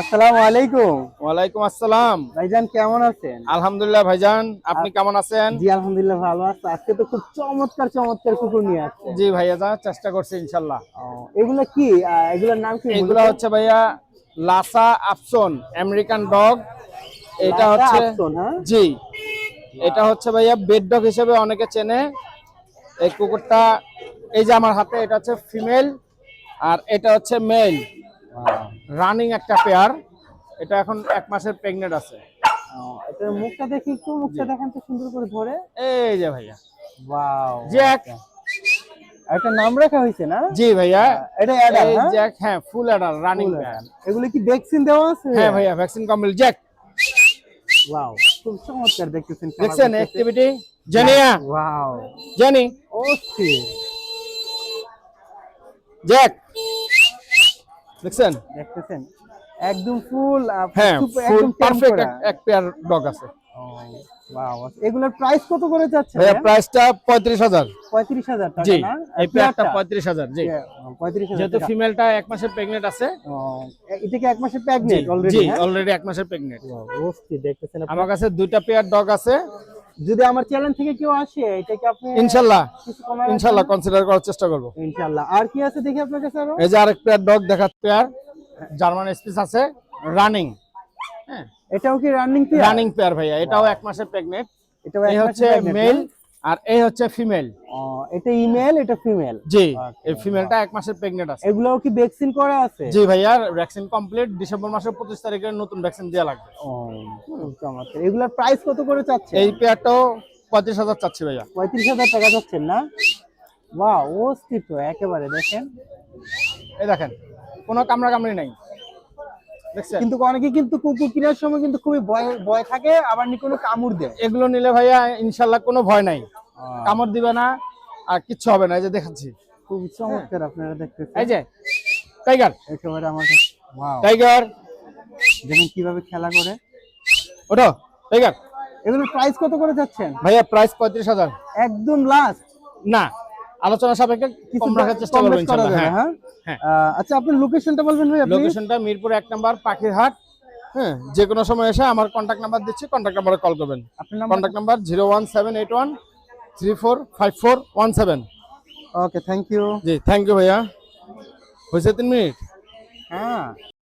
আসসালামু আলাইকুম। ওয়ালাইকুম আসসালাম। ভাইজান কেমন আছেন? আলহামদুলিল্লাহ ভাইজান আপনি কেমন আছেন? জি আলহামদুলিল্লাহ ভালো আছে। আজকে তো খুব চমৎকার চমৎকার কুকুর নিয়ে জি ভাইয়া যা চেষ্টা করছি ইনশাল্লাহ। এগুলো কি? এগুলোর নাম কি এগুলো হচ্ছে ভাইয়া লাসা আপসন আমেরিকান ডগ। এটা হচ্ছে হ্যাঁ? জি এটা হচ্ছে ভাইয়া বেড ডগ হিসেবে অনেকে চেনে। এই কুকুরটা এই যে আমার হাতে এটা হচ্ছে ফিমেল আর এটা হচ্ছে মেল। রানিং একটা পেয়ার। এটা এখন এক মাসের প্রেগনেন্ট আছে। এটার মুখটা দেখি একটু মুখটা দেখেন তো সুন্দর করে ধরে। এই যে ভাইয়া। Wow Jack. একটা নাম রাখা হয়েছে না? জি ভাইয়া। এটা অ্যাডাল জ্যাক হ্যাঁ ফুল অ্যাডাল রানিং পেয়ার এগুলো কি ভ্যাকসিন দেওয়া আছে? হ্যাঁ ভাইয়া ভ্যাকসিন কমপ্লিট জ্যাক। ওয়াও খুব চমৎকার দেখতেছেন দেখছেন activity Jenia. Wow Jenny. Jack. দেখছেন? দেখতেছেন? একদম ফুল হ্যাঁ ফুল পারফেক্ট এক পেয়ার ডগ আছে। এগুলোর প্রাইস কত করে যাচ্ছে ভাইয়া প্রাইসটা টাকা না? এই পেয়ারটা জি। যেহেতু ফিমেলটা এক মাসের আছে। ও, এটা কি এক মাসের অলরেডি জি অলরেডি এক মাসের দেখতেছেন। আমার কাছে দুইটা পেয়ার ডগ আছে। যদি আমার চ্যানেল থেকে কেউ আসে এটা কি আপনি ইনশাআল্লাহ ইনশাআল্লাহ কনসিডার করার চেষ্টা করব। ইনশাআল্লাহ আর কি আছে দেখি আপনার কাছে আরও? এই যে আরেক পেয়ার ডগ দেখার পেয়ার জার্মান স্পিস আছে রানিং হ্যাঁ। এটাও কি রানিং পেয়ার রানিং পেয়ার ভাইয়া এটাও এক মাসের প্রেগন্যান্ট এটাও এই এক হচ্ছে মাসের মেল? আর এই হচ্ছে ফিমেল। এটা ইমেল এটা ফিমেল? জি এই ফিমেলটা এক মাসের প্রেগনেন্ট আছে। এগুলোও কি ভ্যাকসিন করা আছে? জি ভাইয়া ভ্যাকসিন কমপ্লিট ডিসেম্বর মাসের পঁচিশ তারিখে নতুন ভ্যাকসিন দেওয়া লাগবে। ও চমৎকার। এগুলোর প্রাইস কত করে চাচ্ছে এই পেয়ারটাও পঁয়ত্রিশ হাজার চাচ্ছি ভাইয়া। পঁয়ত্রিশ হাজার টাকা যাচ্ছেন না? বা অস্থিত একেবারে দেখেন। এই দেখেন কোনো কামড়া কামড়ি নাই। কিন্তু অনেকে কিন্তু কুকুর কেনার সময় কিন্তু খুবই ভয় ভয় থাকে আবার নি কোনো কামড় দেয়। এগুলো নিলে ভাইয়া ইনশাল্লাহ কোনো ভয় নাই। কামড় দিবে না আর কিচ্ছু হবে না এই যে দেখাচ্ছি। খুব চমৎকার আপনারা দেখতেছেন। এই যে টাইগার। একেবারে আমার ওয়াও টাইগার। দেখুন কীভাবে খেলা করে। ওঠো টাইগার। এগুলোর প্রাইস কত করে যাচ্ছেন? ভাইয়া প্রাইস পঁয়ত্রিশ হাজার। একদম লাস্ট না। আলোচনা সাপেক্ষে কম রাখার চেষ্টা করব ইনশাল্লাহ হ্যাঁ। হ্যাঁ। হ্যাঁ। আচ্ছা আপনার লোকেশনটা বলবেন ভাই আপনি? লোকেশনটা মিরপুর এক নাম্বার পাখিরহাট। হ্যাঁ যে কোনো সময় এসে আমার কন্ট্যাক্ট নাম্বার দিচ্ছি কন্ট্যাক্ট নাম্বারে কল করবেন। আপনার contact number? Zero one seven eight one three four five four one seven okay thank you ji thank you ভাইয়া। হয়েছে তিন মিনিট। হ্যাঁ।